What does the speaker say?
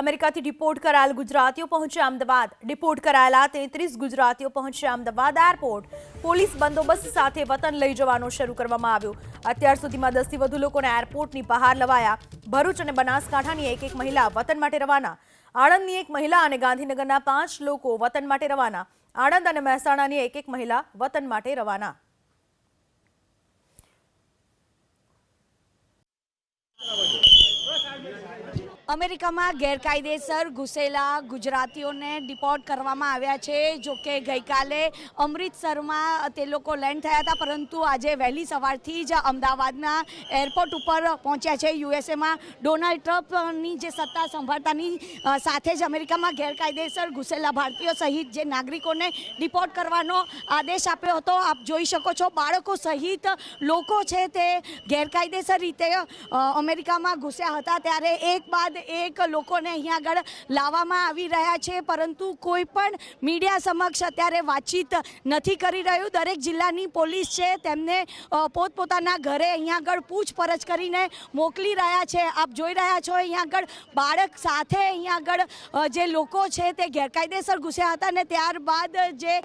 અમેરિકાથી ડિપોર્ટ કરાયેલ ગુજરાતીઓ પહોંચ્યા અમદાવાદ. ડિપોર્ટ કરાયેલા તેત્રીસ ગુજરાતીઓ પહોંચ્યા અમદાવાદ એરપોર્ટ. પોલીસ બંદોબસ્ત સાથે વતન લઈ જવાનો શરૂ કરવામાં આવ્યો. અત્યાર સુધીમાં દસથી વધુ લોકોને એરપોર્ટની બહાર લવાયા. ભરૂચ અને બનાસકાંઠાની એક એક મહિલા વતન માટે રવાના. આણંદની એક મહિલા અને ગાંધીનગરના પાંચ લોકો વતન માટે રવાના. આણંદ અને મહેસાણાની એક એક મહિલા વતન માટે રવાના. અમેરિકામાં ગેરકાયદેસર ઘૂસેલા ગુજરાતીઓને ડિપોર્ટ કરવામાં આવ્યા છે. જો કે ગઈકાલે અમૃતસરમાં તે લોકો લેન્ડ થયા હતા, પરંતુ આજે વહેલી સવારથી જ અમદાવાદના એરપોર્ટ ઉપર પહોંચ્યા છે. યુએસએમાં ડોનાલ્ડ ટ્રમ્પની જે સત્તા સંભાળતાની સાથે જ અમેરિકામાં ગેરકાયદેસર ઘૂસેલા ભારતીયો સહિત જે નાગરિકોને ડિપોર્ટ કરવાનો આદેશ આપ્યો હતો, આપ જોઈ શકો છો, બાળકો સહિત લોકો છે તે ગેરકાયદેસર રીતે અમેરિકામાં ઘૂસ્યા હતા. ત્યારે એક બાદ એક લોકોને અહીંયા આગળ લાવવામાં આવી રહ્યા છે, પરંતુ કોઈ પણ મીડિયા સમક્ષ અત્યારે વાતચીત નથી કરી રહ્યું. દરેક જિલ્લાની પોલીસ છે, તેમને પોતપોતાના ઘરે અહીંયા આગળ પૂછપરછ કરીને મોકલી રહ્યા છે. આપ જોઈ રહ્યા છો અહીંયા આગળ બાળક સાથે અહીંયા આગળ જે લોકો છે તે ગેરકાયદેસર ઘૂસ્યા હતા ને ત્યારબાદ જે